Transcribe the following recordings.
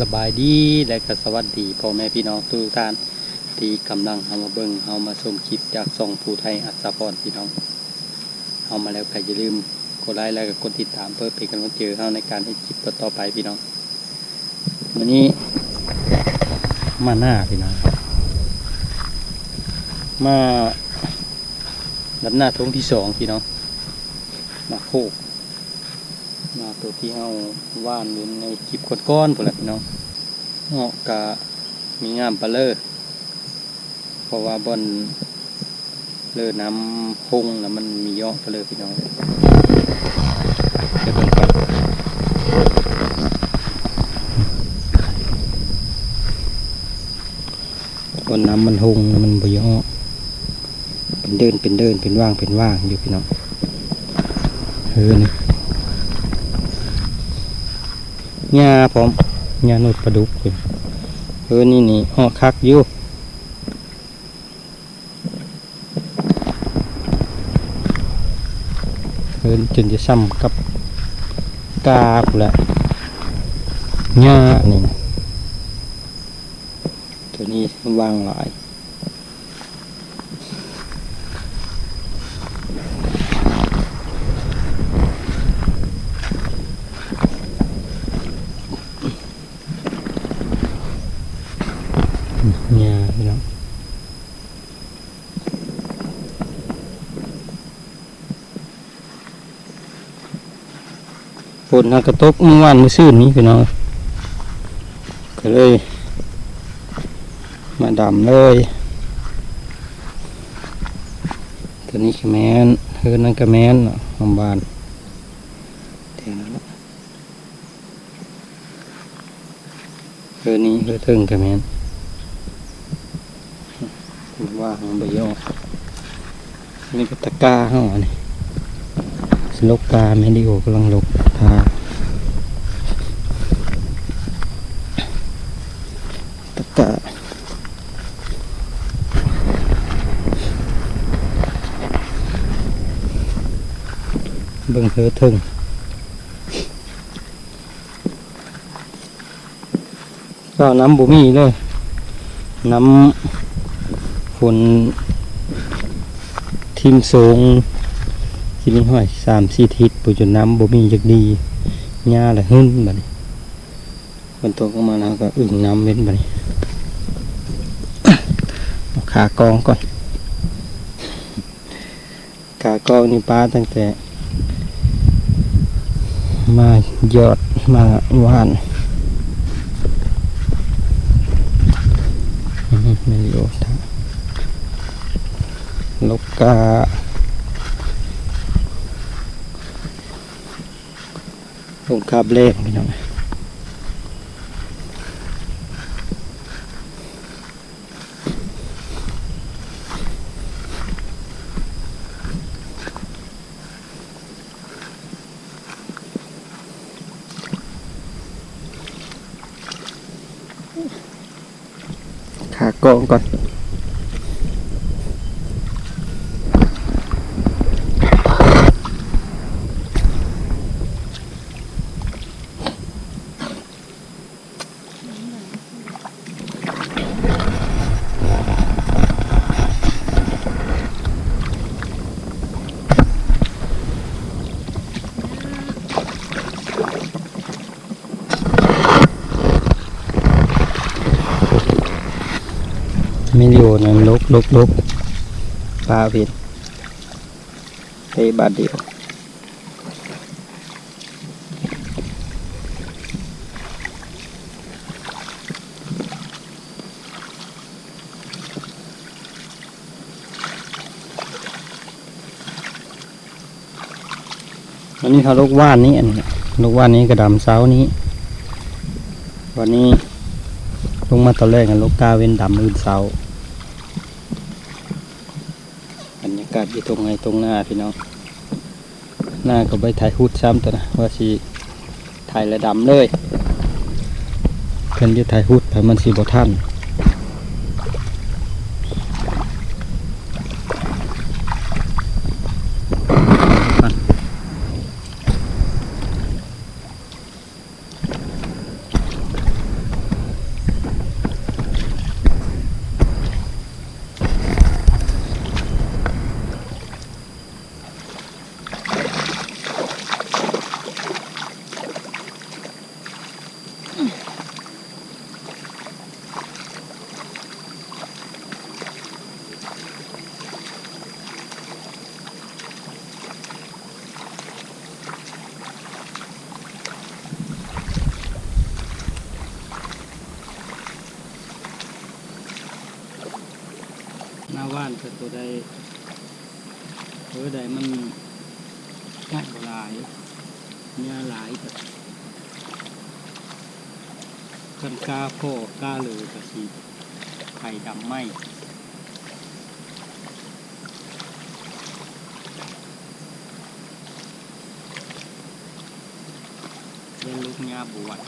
สบายดีและก็สวัสดีพ่อแม่พี่น้องทุกท่านที่กำลังเฮามาเบิ่งเฮามาชมคลิปจากส่องผู้ไทยอัศพรพี่น้องเฮามาแล้วก็อย่าลืมกดไลค์และก็กดติดตามเพื่อเป็นกำลังใจเฮาในการให้คลิปต่อๆไปพี่น้องวันนี้มาหน้าพี่น้องมาดับหน้าทงที่สองพี่น้องมาโคก มาตัวที่เฮาว่านอยู่ในคลิปก้อนๆพุ่นแหละพี่น้องเงาะกะมีงามปลาเลอเพราะว่าบอนเลอน้ำพงแล้วมันมีเยอะปลาเลอพี่น้องเดี๋ยวเบิ่งก่อนบอนน้ำมันหงมันบเยอะเป็นเดินเป็นเดินเป็นว่างเป็นว่างอยู่พี่น้องเฮ้ยนี่ หญ้าพร้อมหญ้าหนุดปลาดุกเพิ่นเออนี่นี่อ้อคักอยู่เออจนจะซ้ำกับกาบแหละหญ้านี่ตัวนี้วางหลายหญ้าพี่น้อง ฝนกระตกเมื่อวานเมื่อซื่นนี้พี่น้องก็เลย มาดำเลยตัวนี้กระแมนเฮือนั่นกระแมนเนาะหอมบานเท่านั้นละเฮือนี้เฮือถึงกระแมนว่ามันไปย่อนี่ก็ตะกร้าเฮาอันนี้สลกกาแมดิโอกำลังลกทาตะกร้า เบิ่งเธอถึงก็น้ำบุมีเลย น้ำฝนทิมสูงที่นี่ห้อยสามสี่ทิศปุจนน้ำบุมีจักดีหญ้าละหึ้นบัดนี้ฝนตกลงมาแล้วก็อึ่งน้ำเว้นบัดนี้ขากองก่อน ขากองนี่ป้าตั้งแต่ มาหยอดมาหวานไม่รู้ทางลูกกาลูกคาบเล่งพี่น้อง ขากอ ไม่อยู่นั่นลุกลุกลุกปลาผิดเตะบาดเดียวอันนี้เขาลูกว่านนี้อันนี้ลูกว่านนี้กระดำเสานี้ วันนี้ ลงมาตอนแรกกันลูกกาเว้นดำอื่นเสาบรรยากาศอยู่ตรงไงตรงหน้าพี่น้องหน้าก็ไปถ่ายฮูดซ้ำตัวนะว่าสีถ่ายระดำเลยเพิ่นจะถ่ายฮูดไปมันสีบ่ท่าน แตัวใดตัวใดมันง่ายหลายเนื้อหลายแบบกันกล้าพ่อกล้าเลยกะสีไข่ดำไหมเล่นลูกงาบวช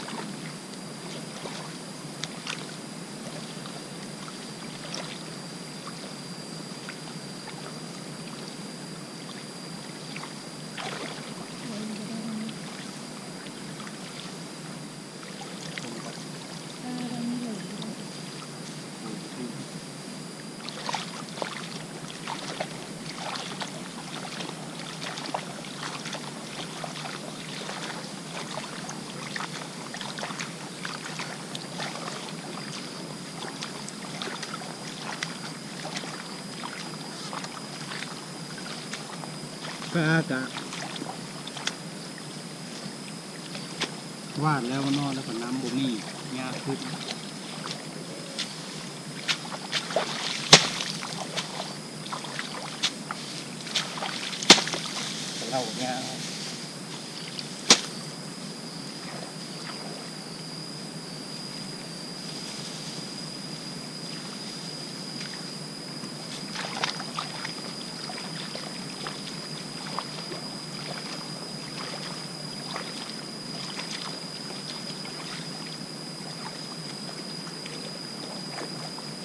ปลากะวาดแล้วนอนแล้วก็น้ำบุมี่ยาขึ้นเล่าเนี่ย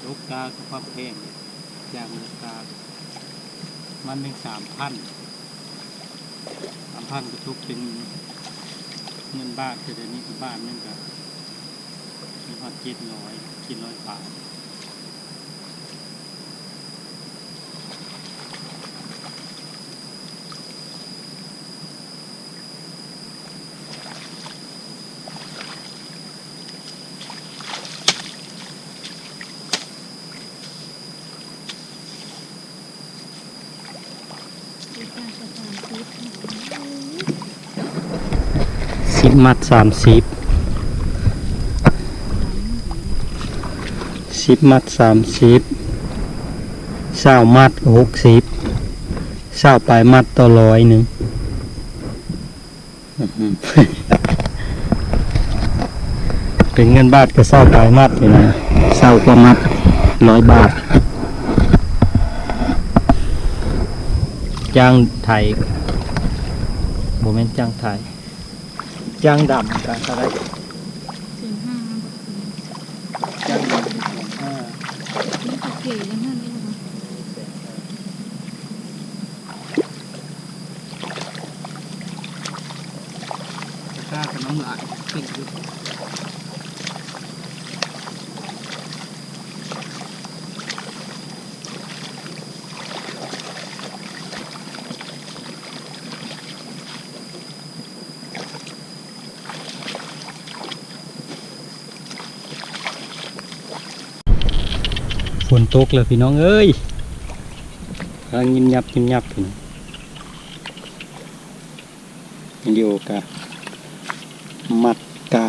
ลูกกาคือความแพงอย่างลูกกา มันหนึ่งสามพันสามพันก็ทุกเป็นเงินบาทเดี๋ยวนี้คือบ้านนึงกับมีพันเจ็ดร้อยเจ็ดร้อยบาท สิบมัดสามสิบสิบมัดสามสิบเศร้ามัดหกสิบเศร้าปลายมัดต่อร้อยหนึ่งอื้อหือเป็นเงินบาทก็เศร้าปลายมัดเลยนะเศร้ากว่ามัดร้อยบาทจ้างไทยโมเมนต์จ้างไทย จ้างดำกันอะไรจ้างดำอ่าค่ากับน้ำลายติดอยู่ ฝนตกเลยพี่น้องเอ้ยกำลังยิมยับยิมยับพี่น้องวิดีโอกามัดกา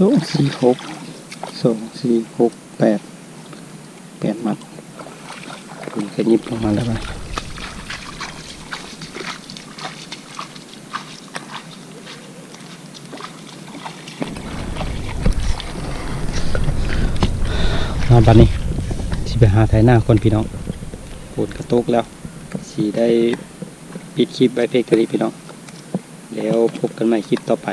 สองสี่หกสองสี่หกแปดแปดมัดคุณก็ยิบลงมาแล้วไปมาบัดนี้สิไปหาไถหน้าคนพี่น้องปวดกระตุกแล้วสีได้ปิดคลิปไว้เพกตอรีพี่น้อง แล้วพบกันใหม่คลิปต่อไป